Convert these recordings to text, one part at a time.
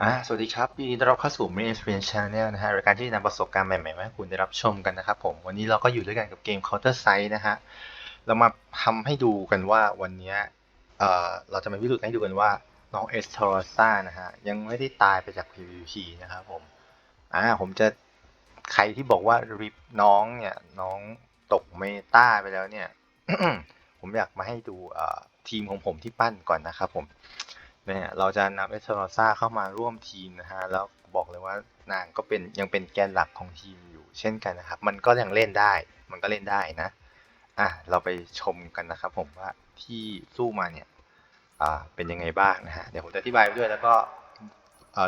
อ่าสวัสดีครับยินดีต้อนรับเข้าสู่ Main Experience Channel นะฮะรายการที่นำประสบการณ์ใหม่ๆมาให้คุณได้รับชมกันนะครับผมวันนี้เราก็อยู่ด้วยกันกับเกม Counter Strike นะฮะเรามาทำให้ดูกันว่าวันนี้เอ่อเราจะมาพิสูจน์ให้ดูกันว่าน้องเอสโทรซ่านะฮะยังไม่ได้ตายไปจาก PVP นะครับผมอ่าผมจะใครที่บอกว่าริปน้องเนี่ยน้องตกเมตาไปแล้วเนี่ยผมอยากมาให้ดูเอ่อทีมของผมที่ปั้นก่อนนะครับผม เนี่ยเราจะนำเอสโรซ่าเข้ามาร่วมทีมนะฮะแล้วบอกเลยว่านางก็เป็นยังเป็นแกนหลักของทีมอยู่เช่นกันนะครับ มันก็ยังเล่นได้ มันก็เล่นได้นะอะเราไปชมกันนะครับผมว่าที่สู้มาเนี่ยอ่าเป็นยังไงบ้างนะฮะเดี๋ยวผมจะอธิบายไปด้วยแล้วก็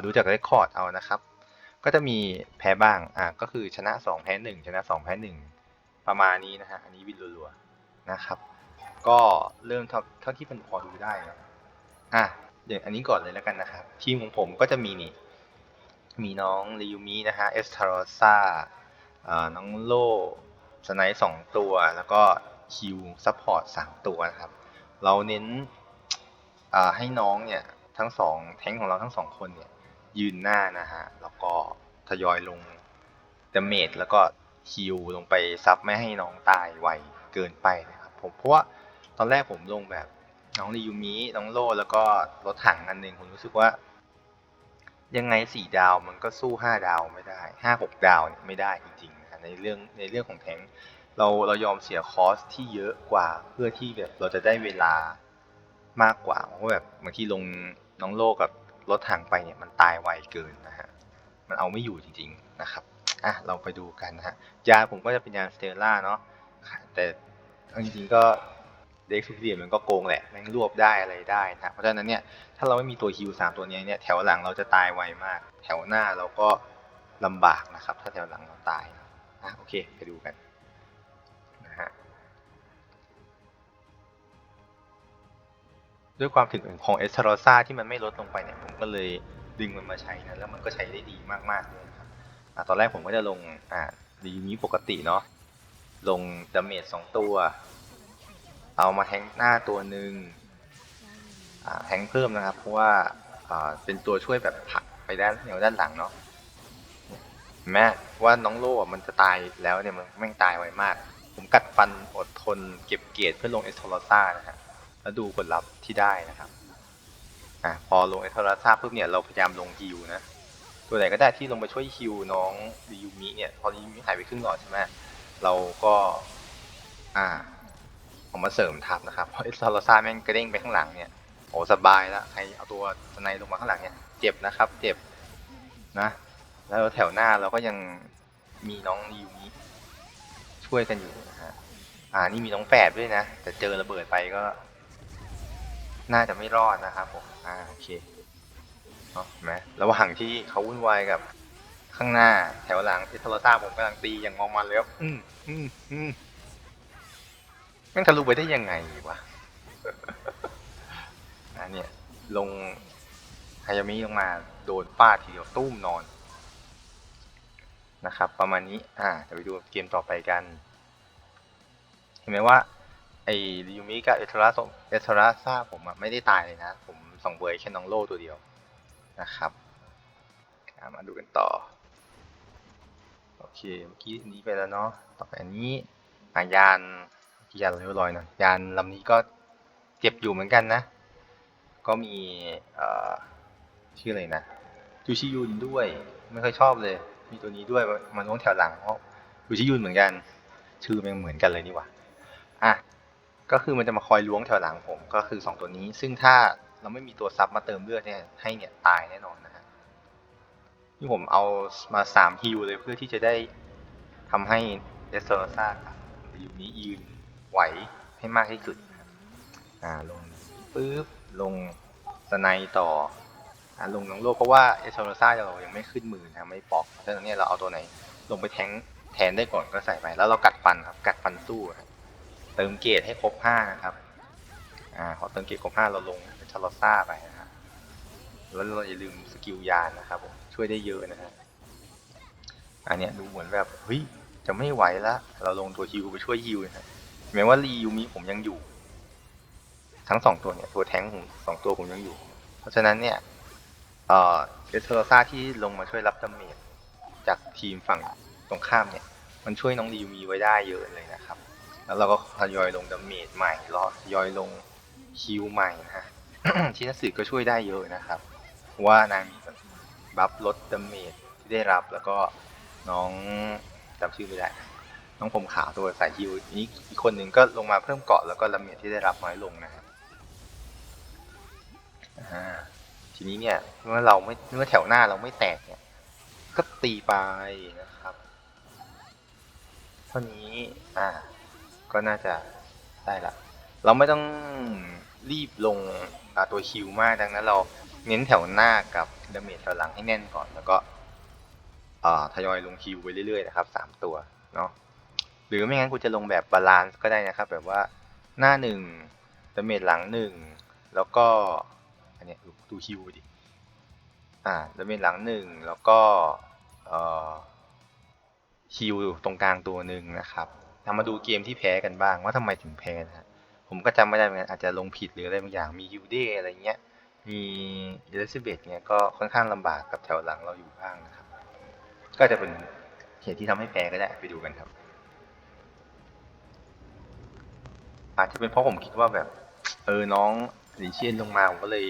ดูจากเรคคอร์ดเอานะครับ ก็จะมีแพ้บ้างอ่าก็คือชนะ 2 แพ้ 1 ชนะ 2 แพ้ 1 ประมาณนี้นะฮะอันนี้วินรัวๆนะครับ ก็เริ่มเท่าเท่าที่มันพอดูได้นะอะ อย่างอันนี้ก่อนเลยแล้วกันนะครับ ทีมของผมก็จะมีนี่ มีน้องริยูมินะฮะเอสทาโรซ่าน้องโลสไนท์สองตัว แล้วก็คิวซัพพอร์ตสามตัวนะครับ เราเน้นให้น้องเนี่ย ทั้งสองแท้งของเราทั้งสองคนเนี่ย ยืนหน้านะฮะ แล้วก็ทยอยลงดาเมจแล้วก็คิวลงไปซับไม่ให้น้องตายไวเกินไปนะครับผมเพราะว่าตอนแรกผมลงแบบ น้องริยูมิน้องโลแล้วก็รถถังอันหนึ่งผมรู้สึกว่า ยังไงสี่ดาวมันก็สู้ห้าดาวไม่ได้ห้าหกดาวเนี่ยไม่ได้จริงๆนะในเรื่องในเรื่องของแทงเราเรายอมเสียคอสที่เยอะกว่าเพื่อที่แบบเราจะได้เวลามากกว่าเพราะแบบบางทีลงน้องโลกับรถถังไปเนี่ยมันตายไวเกินนะฮะมันเอาไม่อยู่จริงๆนะครับอะเราไปดูกันนะฮะยาผมก็จะเป็นยาสเตลล่าเนาะแต่จริงๆก็ เด็กสุดเดียมันก็โกงแหละแม่งรวบได้อะไรได้นะเพราะฉะนั้นเนี่ยถ้าเราไม่มีตัวฮิวสามตัวนี้เนี่ยแถวหลังเราจะตายไวมาก แถวหน้าเราก็ลำบากนะครับ ถ้าแถวหลังเราตายอะโอเคไปดูกันนะฮะด้วยความถึงของเอสเทโรซาที่มันไม่ลดลงไปเนี่ยผมก็เลยดึงมันมาใช้นะแล้วมันก็ใช้ได้ดีมากๆเลยครับอะตอนแรกผมก็จะลงอ่าดีนี้ปกติเนาะลงดาเมจสองตัว เอามาแทงหน้าตัวหนึ่งอ่าแทงเพิ่มนะครับ เพราะว่าอ่าเป็นตัวช่วยแบบผลักไปด้านแนวด้านหลังเนาะเห็นไหมว่าน้องโล่อะมันจะตายแล้วเนี่ยมันแม่งตายไวมาก ผมกัดฟันอดทนเก็บเกียรติเพื่อลงเอสโทรซ่านะฮะแล้วดูผลลัพธ์ที่ได้นะครับอะพอลงเอสโทรซ่าปุ๊บเนี่ยเราพยายามลงฮิวนะตัวไหนก็ได้ที่ลงมาช่วยฮิวน้องดิยูมิเนี่ยพอดิยูมิหายไปครึ่งหลอดใช่ไหมเราก็อ่า ผมมาเสริมทับนะครับเพราะเอสซาโรซ่าแม่งกระเด้งไปข้างหลังเนี่ยโอ้สบายแล้วใครเอาตัวสไนลงมาข้างหลังเนี่ยเจ็บนะครับ เจ็บนะ แล้วแถวหน้าเราก็ยังมีน้องยูมิช่วยกันอยู่นะฮะอ่านี่มีน้องแฝดด้วยนะแต่เจอระเบิดไปก็ น่าจะไม่รอดนะครับผมอ่าโอเคเนาะเห็นไหมระหว่างที่เขาวุ่นวายกับข้างหน้าแถวหลังเอสซาโรซ่าผมกำลังตีอย่างมองมันเลยครับอืมอืมอืม ม่งทะลุไปได้ยังไงวะอันเนี่ยลงฮายามิลงมาโดนฟาดทีเดียวตุ้มนอน นะครับ ประมาณนี้ อ่าเดี๋ยวไปดูเกมต่อไปกัน เห็นไหมว่า ไอ้ริยูมิกับเอทราเอทราซาผมอะไม่ได้ตายเลยนะ ผมส่องเบยแค่น้องโล่ตัวเดียวนะครับ มาดูกันต่อ โอเค เมื่อกี้นี้ไปแล้วเนาะ ต่อไปอันนี้อายาน ยานเรียบร้อยนะยานลำนี้ก็เจ็บอยู่เหมือนกันนะ ก็มีเอ่อชื่ออะไรนะจูชิยุนด้วย ไม่ค่อยชอบเลย มีตัวนี้ด้วยมันต้องแถวหลังเพราะจูชิยุนเหมือนกัน ชื่อมันเหมือนกันเลยนี่หว่าอะก็คือมันจะมาคอยล้วงแถวหลังผม ก็คือสองตัวนี้ ซึ่งถ้าเราไม่มีตัวซับมาเติมเลือดเนี่ยให้เนี่ยตายแน่นอนนะฮะนี่ผมเอามาสามฮิวเลยเพื่อที่จะได้ทำให้เดสโซลซ่ากับยูนี้ยืน ไหวให้มากที่สุดครับอ่าลงปุ๊บลงสไนต่ออ่าลงน้องโลกเพราะว่าเอสโซลซ่าเรายังไม่ขึ้นมือนะไม่ปอกเพราะฉะนั้นเนี่ยเราเอาตัวไหนลงไปแทงแทนได้ก่อนก็ใส่ไปแล้วเรากัดฟันครับกัดฟันสู้เติมเกรดให้ครบห้านะครับอ่าพอเติมเกรดครบห้าเราลงเป็นชาร์ลซ่าไปนะครับแล้วเราอย่าลืมสกิลยานนะครับผมช่วยได้เยอะนะฮะอันเนี้ยดูเหมือนแบบเฮ้ยจะไม่ไหวแล้วเราลงตัวฮิวไปช่วยฮิวนะฮะ แม้ว่ารียูมิผมยังอยู่ ทั้งสองตัวเนี่ย ตัวแท้งผมสองตัวผมยังอยู่ เพราะฉะนั้นเนี่ยเอ่อเอเทอร์ซาที่ลงมาช่วยรับดาเมจจากทีมฝั่งตรงข้ามเนี่ย มันช่วยน้องดียูมีไว้ได้เยอะเลยนะครับ แล้วเราก็ทยอยลงดาเมจใหม่รอทยอยลงคิวใหม่นะฮะชินสึก็ช่วยได้เยอะนะครับ ว่านางมีแบบบัฟลดดาเมจที่ได้รับแล้วก็น้องจำชื่อไม่ได้ น้องผมขาวตัวสายฮิวนี้อีกคนหนึ่งก็ลงมาเพิ่มเกาะแล้วก็ดาเมจที่ได้รับน้อยลงนะครับอ่าทีนี้เนี่ยเมื่อเราไม่เมื่อแถวหน้าเราไม่แตกเนี่ย ก็ตีไปนะครับ เท่านี้อ่า ก็น่าจะได้ละ เราไม่ต้องรีบลงตัวคิวมากดังนั้นเราเน้นแถวหน้ากับดาเมจแถวหลังให้แน่นก่อนแล้วก็ทยอยลงคิวไปเรื่อยๆนะครับสามตัวเนาะ หรือไม่งั้นกูจะลงแบบบาลานซ์ก็ได้นะครับ แบบว่าหน้าหนึ่งดาเมจหลังหนึ่งแล้วก็อันนี้ดูดูคิวดิอ่าดาเมจหลังหนึ่งแล้วก็เอ่อคิวตรงกลางตัวหนึ่งนะครับทำมาดูเกมที่แพ้กันบ้างว่าทำไมถึงแพ้นะฮะผมก็จำไม่ได้เหมือนกันอาจจะลงผิดหรืออะไรบางอย่างมียูเดอะไรเงี้ยมีเอลิซาเบธเนี่ยก็ค่อนข้างลำบากกับแถวหลังเราอยู่บ้างนะครับ ก็จะเป็นเหตุที่ทำให้แพ้ก็ได้ไปดูกันครับ อาจจะเป็นเพราะผมคิดว่าแบบ เออน้องหลีเชียนลงมาผมก็เลย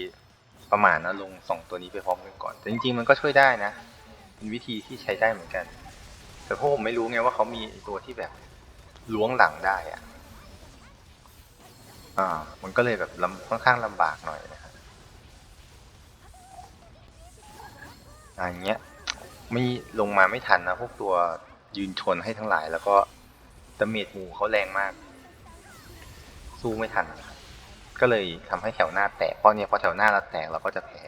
ประมาณนะลงสองตัวนี้ไปพร้อมกันก่อน แต่จริง ๆ มันก็ช่วยได้นะเป็นวิธีที่ใช้ได้เหมือนกัน แต่เพราะผมไม่รู้ไงว่าเขามีตัวที่แบบล้วงหลังได้อะอ่า มันก็เลยแบบค่อนข้างลำบากหน่อยนะครับอ่าอย่างเงี้ยไม่ลงมาไม่ทันนะพวกตัวยืนชนให้ทั้งหลาย แล้วก็ดาเมจหมู่เขาแรงมาก สู้ไม่ทัน ก็เลยทำให้แถวหน้าแตกเพราะเนี่ยพอแถวหน้าเราแตกเราก็จะแพ้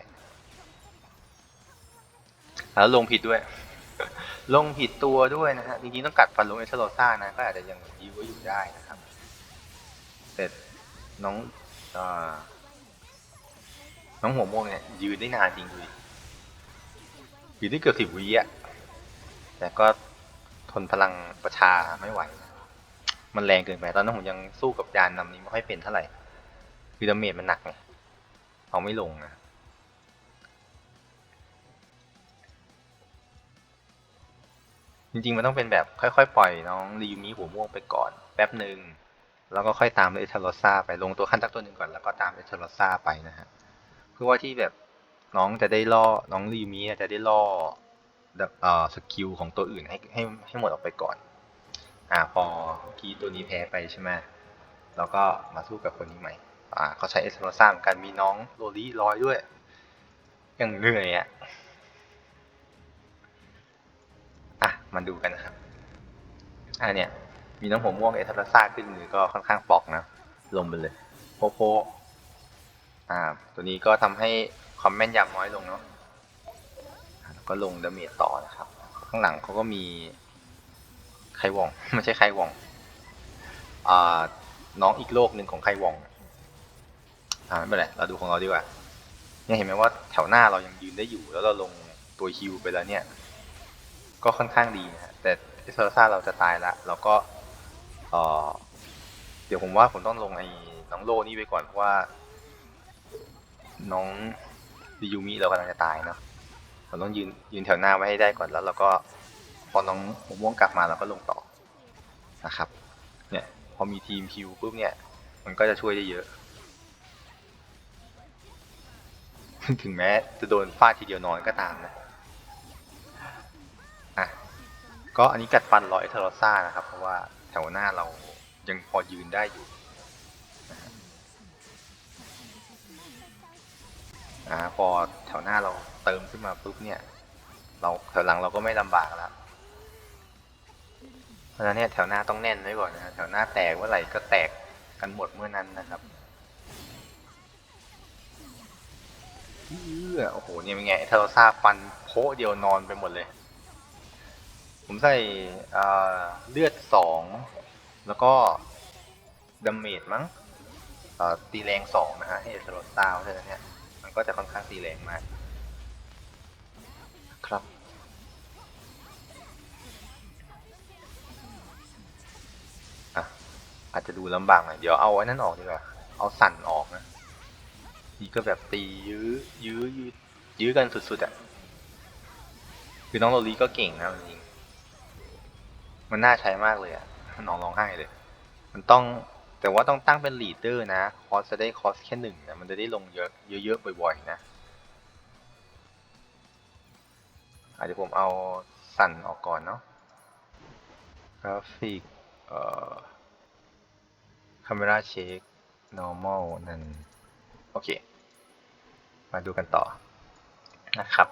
แล้วลงผิดด้วย ลงผิดตัวด้วยนะฮะจริงๆต้องกัดฟันลงเอสโลซ่านะก็อาจจะยังยื้ออยู่ได้นะครับแต่น้องอน้องหัวม่วงเนี่ยยืนได้นานจริงดูยืนได้เกือบสิบวิอะแต่ก็ทนพลังประชาไม่ไหว มันแรงเกินไป ตอนนั้นผมยังสู้กับยานนำนี้ไม่ค่อยเป็นเท่าไหร่ คือดาเมจมันหนักไงเอาไม่ลงนะจริงๆ มันต้องเป็นแบบค่อยๆ ปล่อยน้องรียูมิหัวม่วงไปก่อน แป๊บหนึ่งแล้วก็ค่อยตามด้วยเอทาโรซ่าไปลงตัวขั้นตักตัวหนึ่งก่อนแล้วก็ตามเอทาโรซ่าไปนะฮะเพื่อว่าที่แบบน้องจะได้ล่อน้องรียูมิจะได้ล่อเอ่อสกิลของตัวอื่นให้ให้ให้หมดออกไปก่อน อ่าพอกี้ตัวนี้แพ้ไปใช่ไหมแล้วก็มาสู้กับคนนี้ใหม่อ่าเขาใช้เอสโรซ่าเหมือนกันมีน้องโรลี่ร้อยด้วยยังเหนื่อยอะอะมาดูกันนะครับอ่าเนี่ย มีน้องผมม่วงเอสโรซ่าขึ้นมือก็ค่อนข้างปอกนะ ลงไปเลยโพโพอ่าตัวนี้ก็ทำให้คอมแม่นยำน้อยลงเนาะอะแล้วก็ลงดาเมจต่อนะครับ ข้างหลังเขาก็มี ไควองไม่ใช่ไควองอ่าน้องอีกโลกหนึ่งของไควองอ่าไม่เป็นไรเราดูของเราดีกว่าเนี่ยเห็นไหมว่าแถวหน้าเรายังยืนได้อยู่ แล้วเราลงตัวฮิวไปแล้วเนี่ย ก็ค่อนข้างดีนะฮะแต่เอสโซซ่าเราจะตายละเราก็เออเดี๋ยวผมว่าผมต้องลงไอ้น้องโลนี่ไปก่อนเพราะว่า น้องดิยูมิเรากำลังจะตายเนาะเราต้องยืนยืนแถวหน้าไว้ให้ได้ก่อนแล้วเราก็ อน้องหัวม่วงกลับมาเราก็ลงต่อนะครับ เนี่ยพอมีทีมคิวปุ๊บเนี่ย มันก็จะช่วยได้เยอะ ถึงแม้จะโดนฟาดทีเดียวนอนก็ตามนะอะก็อันนี้กัดฟันร้อยเทอร์ซ่านะครับ เพราะว่าแถวหน้าเรายังพอยืนได้อยู่นะฮะอ่าพอแถวหน้าเราเติมขึ้นมาปุ๊บเนี่ย เราแถวหลังเราก็ไม่ลำบากแล้ว ราะฉะนั้นเนี่ยแถวหน้าต้องแน่นไว้ก่อนนะฮะแถวหน้าแตกเมื่อไหร่ก็แตกกันหมดเมื่อนั้นนะครับเอื้อโอ้โหเนี่ยเป็นไงเทาซาฟันโพะเดียวนอนไปหมดเลย ผมใส่เลือดสองแล้วก็ดาเมจมั้งตีแรงสองนะฮะให้เอสโรซาวเท่านั้นเนี่ยมันก็จะค่อนข้างตีแรงมาก อาจจะดูลำบากหน่อยเดี๋ยวเอาไอ้นั่นออกดีกว่า เอาสั่นออกนะ นี่ก็แบบตียื้อยื้อยื้อยื้อกันสุดๆอะ คือน้องโรลีก็เก่งนะจริงมันน่าใช้มากเลยอะ น้องร้องไห้เลย มันต้องแต่ว่าต้องตั้งเป็นลีดเดอร์นะ คอสจะได้คอสแค่หนึ่งนะ มันจะได้ลงเยอะเยอะๆบ่อยๆนะอาจจะผมเอาสั่นออกก่อนเนาะกราฟิกเอ่อ คาเมราเช็ค normal นั่นโอเค มาดูกันต่อนะครับ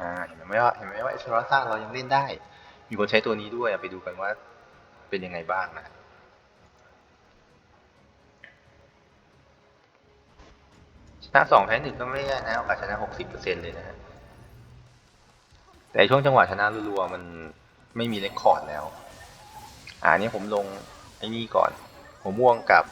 อ่าเห็นไหมว่าเห็นไหมว่าเอสเ r รซ่าเรายังเล่นได้ มีคนใช้ตัวนี้ด้วยไปดูกันว่าเป็นยังไงบ้างนะชนะสองแพ้หนึ่งก็ไม่แย่นะโอกาสชนะหกสิบเปอร์เซ็นเลยนะฮะแต่ช่วงจังหวะชนะรัวๆมันไม่มีเรคคอร์ดแล้ว อ่านี่ผมลงไอ้นี่ก่อน ผมม่วงกับ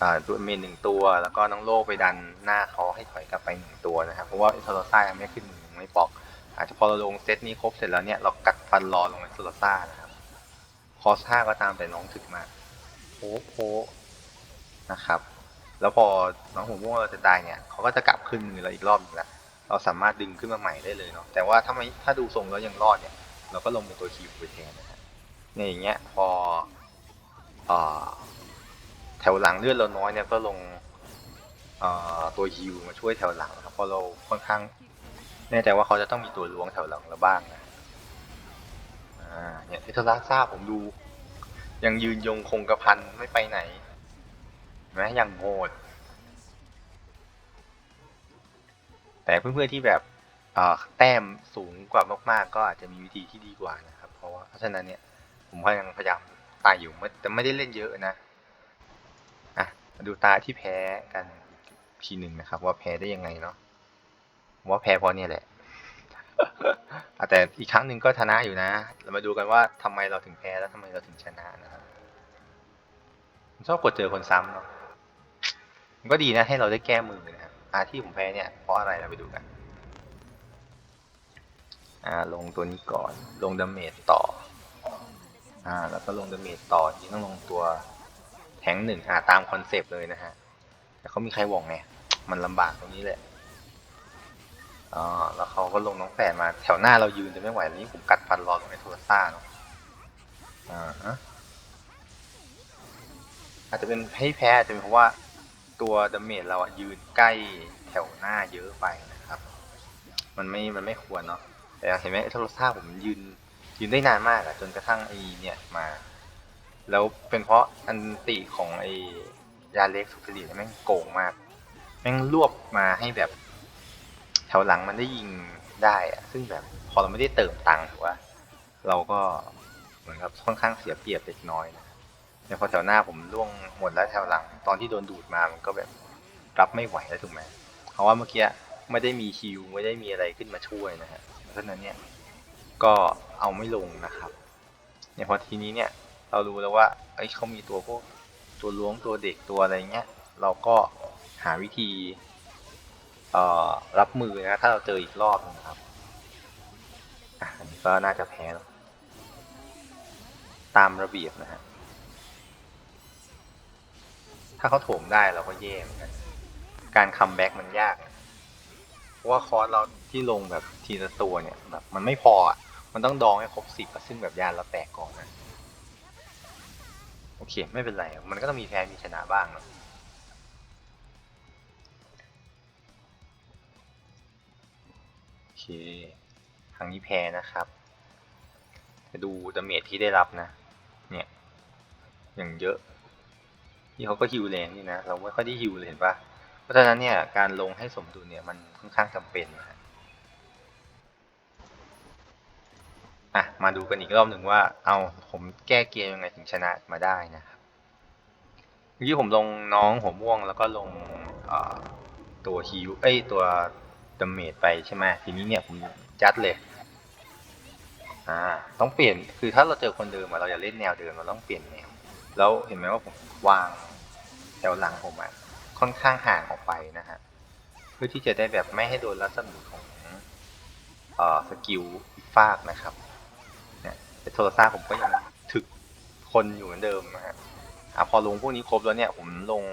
อ่าตัวเมนหนึ่งตัว แล้วก็น้องโลไปดันหน้าเขาให้ถอยกลับไปหนึ่งตัวนะครับ เพราะว่าเอสโซซ่ายังไม่ขึ้นมือไม่ปอก อาจจะพอเราลงเซตนี้ครบเสร็จแล้วเนี่ยเรากัดฟันรอลงเอสโซซ่านะครับ คอสห้าก็ตามแต่น้องถึกมากโอ้โหนะครับ แล้วพอน้องหัวม่วงเราจะตายเนี่ยเขาก็จะกลับขึ้นมือเราอีกรอบหนึงละเราสามารถดึงขึ้นมาใหม่ได้เลยเนาะแต่ว่าถ้าไม่ถ้าดูทรงแล้วยังรอดเนี่ย เราก็ลงเป็นตัวคิวไปแทนนะฮะเนี่ยอย่างเงี้ยพอ แถวหลังเลือดเราน้อยเนี่ยก็ลงตัวฮิวมาช่วยแถวหลังนะครับเราค่อนข้างแน่ใจว่าเขาจะต้องมีตัวล้วงแถวหลังเราบ้างนะเนี่ยเอทราซ่าผมดู ยังยืนยงคงกระพันไม่ไปไหนเห็นไหมยังโหด แต่เพื่อนๆที่แบบแต้มสูงกว่ามาก ๆ ก็อาจจะมีวิธีที่ดีกว่านะครับ เพราะว่าเพราะฉะนั้นเนี่ยผมก็ยังพยายาม ตายอยู่แต่ไม่ได้เล่นเยอะนะอะมาดูตาที่แพ้กันทีหนึ่งนะครับ ว่าแพ้ได้ยังไงเนาะว่าแพ้เพราะเนี่ยแหละแต่อีกครั้งหนึ่งก็ชนะอยู่นะ เรามาดูกันว่าทำไมเราถึงแพ้แล้วทำไมเราถึงชนะนะครับชอบกดเจอคนซ้ำเนาะมันก็ดีนะให้เราได้แก้มือนะครับอาที่ผมแพ้เนี่ยเพราะอะไรเราไปดูกันอ่าลงตัวนี้ก่อนลงดาเมจต่อ อ่าแล้วก็ลงดาเมจต่อที่ต้องลงตัวแทงหนึ่งอ่าตามคอนเซปต์เลยนะฮะ แต่เขามีใครว่องไง มันลำบากตรงนี้แหละอ๋อแล้วเขาก็ลงน้องแฝดมาแถวหน้าเรายืนจะไม่ไหวแล้วนี่ผมกัดฟันรอลงในโทรซ่าเนาะอ่าฮะอาจจะเป็นให้แพ้อาจจะเป็นเพราะว่าตัวดาเมจเราอะยืนใกล้แถวหน้าเยอะไปนะครับ มันไม่มันไม่ควรเนาะแต่เห็นไหมโทรซ่าผมยืน ยืนได้นานมากอะจนกระทั่งไอ้เนี่ยมา แล้วเป็นเพราะอันติของไอ้ยาเล็กสุขดีเนี่ยแม่งโกงมาก แม่งรวบมาให้แบบ แถวหลังมันได้ยิงได้อะซึ่งแบบพอเราไม่ได้เติมตังค์ถือว่า เราก็เหมือนกับค่อนข้างเสียเปรียบเล็กน้อยนะแต่พอแถวหน้าผมล่วงหมดแล้วแถวหลัง ตอนที่โดนดูดมามันก็แบบรับไม่ไหวแล้วถูกไหมเพราะว่าเมื่อกี้ไม่ได้มีคิวไม่ได้มีอะไรขึ้นมาช่วยนะฮะเพราะฉะนั้นเนี่ย ก็เอาไม่ลงนะครับเนี่ยพอทีนี้เนี่ยเรารู้แล้วว่าไอ้ยเขามีตัวพวกตัวล้วงตัวเด็กตัวอะไรเงี้ยเราก็หาวิธีเอ่อรับมือนะถ้าเราเจออีกรอบนึงครับอันนี้ก็น่าจะแพ้แล้วตามระเบียบนะฮะถ้าเขาโถมได้เราก็แย่เหมือนกันการคัมแบ็กมันยาก เพราะว่าคอร์สเราที่ลงแบบทีละตัวเนี่ยแบบมันไม่พออะ มันต้องดองให้ครบสิบซึ่งแบบยานเราแตกก่อนนะโอเค ไม่เป็นไร มันก็ต้องมีแพ้มีชนะบ้างเนอะโอเคครั้งนี้แพ้นะครับจะดูดาเมจที่ได้รับนะ เนี่ย อย่างเยอะที่เขาก็ฮิวแรงนี่นะ เราไม่ค่อยได้ฮิวเลยเห็นปะเพราะฉะนั้นเนี่ย การลงให้สมดุลเนี่ยมันค่อนข้างจำเป็นนะ อะมาดูกันอีกรอบหนึ่งว่า เอาผมแก้เกมยังไงถึงชนะมาได้นะครับเมื่อกี้ผมลงน้องหัวม่วงแล้วก็ลงตัวฮิวเอ้ยตัวดาเมจไปใช่ไหมทีนี้เนี่ยผมจัดเลยอ่าต้องเปลี่ยนคือถ้าเราเจอคนเดิมเราอย่าเล่นแนวเดิมเราต้องเปลี่ยนแนวแล้วเห็นไหมว่าผมวางแถวหลังผมอะค่อนข้างห่างออกไปนะฮะเพื่อที่จะได้แบบไม่ให้โดนรัศมีของเอ่อสกิลฟากนะครับ แต่โทรศัพท์ผมก็ยังถึกคนอยู่เหมือนเดิมนะฮะอะพอลงพวกนี้ครบแล้วเนี่ยผมลง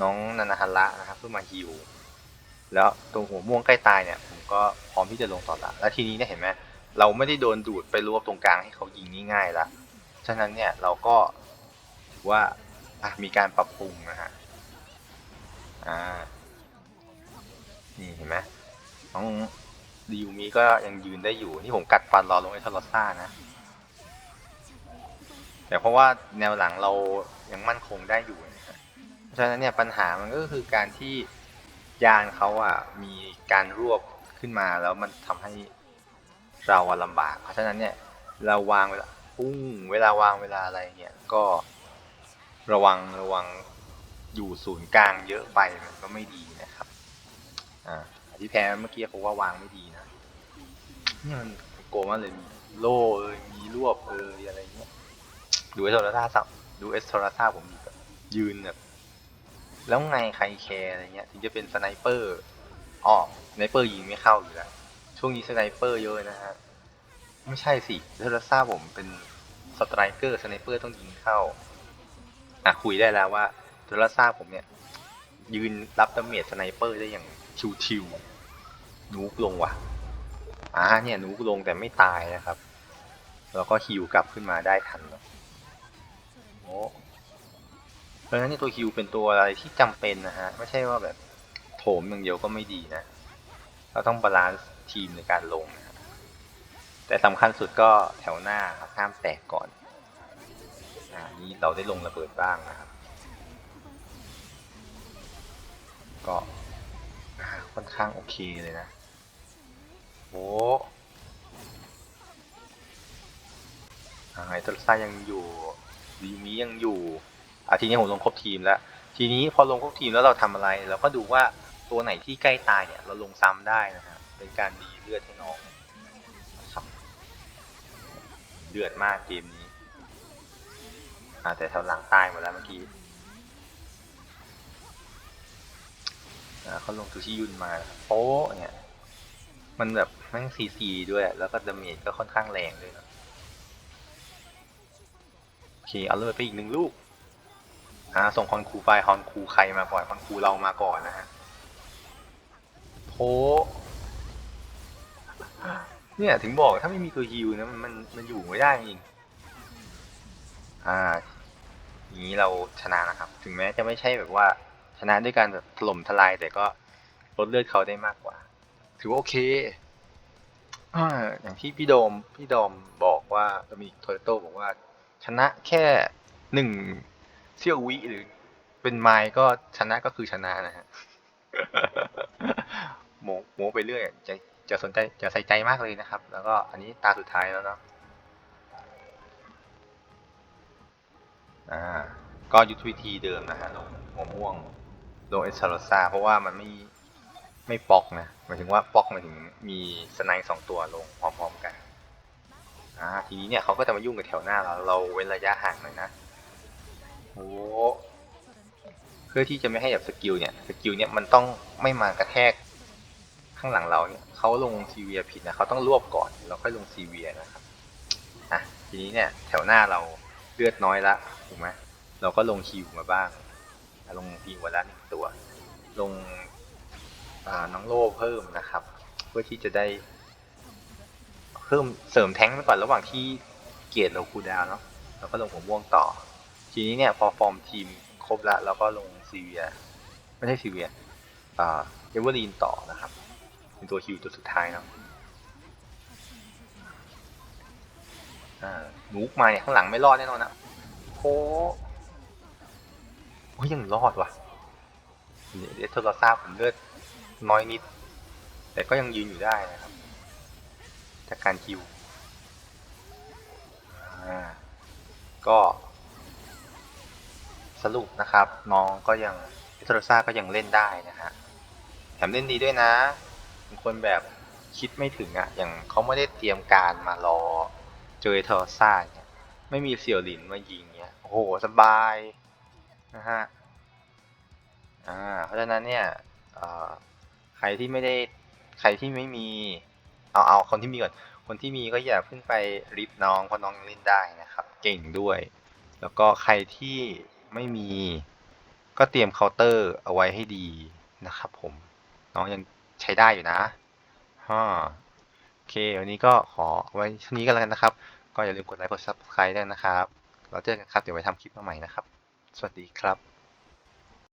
น้องนานาฮาระนะครับเพื่อมาฮิวแล้วตรงหัวม่วงใกล้ตายเนี่ย ผมก็พร้อมที่จะลงต่อละแล้วทีนี้เนี่ยเห็นไหมเราไม่ได้โดนดูดไปรวบตรงกลางให้เขายิงง่ายๆละฉะนั้นเนี่ยเราก็ถือว่ามีการปรับปรุงนะฮะอ่านี่เห็นไหมน้อง ดิวมีก็ยังยืนได้อยู่ นี่ผมกัดฟันรอลงไอ้ทอร์ซ่านะ แต่เพราะว่าแนวหลังเรายังมั่นคงได้อยู่นะเพราะฉะนั้นเนี่ยปัญหามันก็คือการที่ยานเขาอะมีการรวบขึ้นมาแล้วมันทำให้เราอะลำบาก เพราะฉะนั้นเนี่ยเราวางเวลาปุ้งเวลาวางเวลาอะไรเนี่ยก็ระวังระวังอยู่ศูนย์กลางเยอะไปมันก็ไม่ดีนะครับ อ่าที่แพ้เมื่อกี้เขาว่าวางไม่ดี มันโกงมากเลยมีโล่เอยมีรวบเอยอะไรเงี้ยดูเอสโทรซ่าสับดูเอสโทรซ่าผมดีแบบยืนแบบแล้วไงใครแคร์อะไรเงี้ยถึงจะเป็นสไนเปอร์อ๋อสไนเปอร์ยิงไม่เข้าอยู่แล้วช่วงนี้สไนเปอร์เยอะนะฮะไม่ใช่สิเอสโทรซ่าผมเป็นสไตรเกอร์สไนเปอร์ต้องยิงเข้าอะคุยได้แล้วว่าเอสโทรซ่าผมเนี่ย ยืนรับดาเมจสไนเปอร์ได้อย่างชิวๆนูกลงว่ะ อ่าเนี่ยหนูลงแต่ไม่ตายนะครับ แล้วก็ฮิวกลับขึ้นมาได้ทันเนอะโอ้เพราะฉะนั้นนี่ตัวฮิวเป็นตัวอะไรที่จำเป็นนะฮะ ไม่ใช่ว่าแบบโถมอย่างเดียวก็ไม่ดีนะ เราต้องบาลานซ์ทีมในการลงนะแต่สำคัญสุดก็แถวหน้าครับห้ามแตกก่อนอ่านี่เราได้ลงระเบิดบ้างนะครับ ก็ค่อนข้างโอเคเลยนะ โอ้อ่าไอตัวซ่ายังอยู่ดีมียังอยู่อาทีนี้ผมลงครบทีมแล้ว ทีนี้พอลงครบทีมแล้วเราทำอะไร เราก็ดูว่าตัวไหนที่ใกล้ตายเนี่ย เราลงซ้ำได้นะฮะเป็นการดีเลือดให้น้องเดือดมากเกมนี้อ่าแต่แถวหลังตายหมดแล้วเมื่อกี้อ่าเขาลงซูชิยุนมาโป๊ะเนี่ย มันแบบ ม่งซีซีด้วย แล้วก็ดาเมจก็ค่อนข้างแรงด้วยนะโอเคเอาเลยไปอีกหนึ่งลูกอ่าส่งฮอนคูไปฮอนคูใครมาก่อนฮอนคูเรามาก่อนนะฮะโพเนี่ยถึงบอกถ้าไม่มีตัวฮิวนะมันมันมันอยู่ไม่ได้จริงอ่าอย่างนี้เราชนะนะครับ ถึงแม้จะไม่ใช่แบบว่าชนะด้วยการแบบถล่มทลายแต่ก็ลดเลือดเขาได้มากกว่า ถือว่าโอเค อ่าอย่างที่พี่โดมพี่โดมบอกว่าจะมีโทโต้บอกว่า ชนะแค่หนึ่งเซี่ยววิหรือเป็นไมล์ก็ชนะก็คือชนะนะฮะโมโมไปเรื่อยจะจะสนใจจะใส่ใจมากเลยนะครับ แล้วก็อันนี้ตาสุดท้ายแล้วเนาะอ่าก็ยุทธวิธีเดิมนะฮะลงหัวม่วงลงเอสซาโรซาเพราะว่ามันไม่ ไม่ปอกนะหมายถึงว่าปอกหมายถึงมีสไนด์สองตัวลงพร้อมๆกันอ่าทีนี้เนี่ยเขาก็จะมายุ่งกับแถวหน้าเราเราเว้นระยะห่างหน่อยนะโอ้เพื่อที่จะไม่ให้แบบสกิลเนี่ยสกิลเนี่ยมันต้องไม่มากระแทกข้างหลังเราเนี่ยเขาลงซีเวียผิดนะเขาต้องรวบก่อนแล้วค่อยลงซีเวียนะครับอะทีนี้เนี่ยแถวหน้าเราเลือดน้อยละถูกไหมเราก็ลงคิวมาบ้างลงพีวันละหนึ่งตัว ลง น้องโล่เพิ่มนะครับ เพื่อที่จะได้ เพิ่มเสริมแท้งไปก่อนระหว่างที่เกียรติเราคูดาวเนาะแล้วก็ลงหัวม่วงต่อ ทีนี้เนี่ยพอฟอร์มทีมครบแล้วเราก็ลงซีเวียไม่ใช่ซีเวียอ่าเอเวอร์ลีนต่อนะครับเป็นตัวฮิวตัวสุดท้ายเนาะอ่านูกมาเนี่ยข้างหลังไม่รอดแน่นอนนะโอ้โอ้ยยังรอดว่ะเดทโทรศัพท์ผมเลือด น้อยนิด แต่ก็ยังยืนอยู่ได้นะครับ จากการคิวอ่าก็สรุปนะครับ น้องก็ยังเทโรซ่าก็ยังเล่นได้นะฮะแถมเล่นดีด้วยนะบางคนแบบคิดไม่ถึงอะ่ะ อย่างเขาไม่ได้เตรียมการมารอเจอเทโรซ่าเนี่ยไม่มีเสี่ยวหลินมายิงเนี่ยโอ้โหสบายนะฮะอ่าเพราะฉะนั้นเนี่ยอ่อ ใครที่ไม่ได้ใครที่ไม่มี เอาเอาคนที่มีก่อน คนที่มีก็อย่าเพิ่งไปริบน้องเพราะน้องยังเล่นได้นะครับ เก่งด้วย แล้วก็ใครที่ไม่มี ก็เตรียมเคาน์เตอร์เอาไว้ให้ดีนะครับ ผม น้องยังใช้ได้อยู่นะฮ่าโอเค วันนี้ก็ขอไว้เท่านี้กันแล้วกันนะครับ ก็อย่าลืมกดไลค์กด subscribe ด้วยนะครับ เราเจอกันครับ เดี๋ยวไว้ทำคลิปมาใหม่นะครับ สวัสดีครับ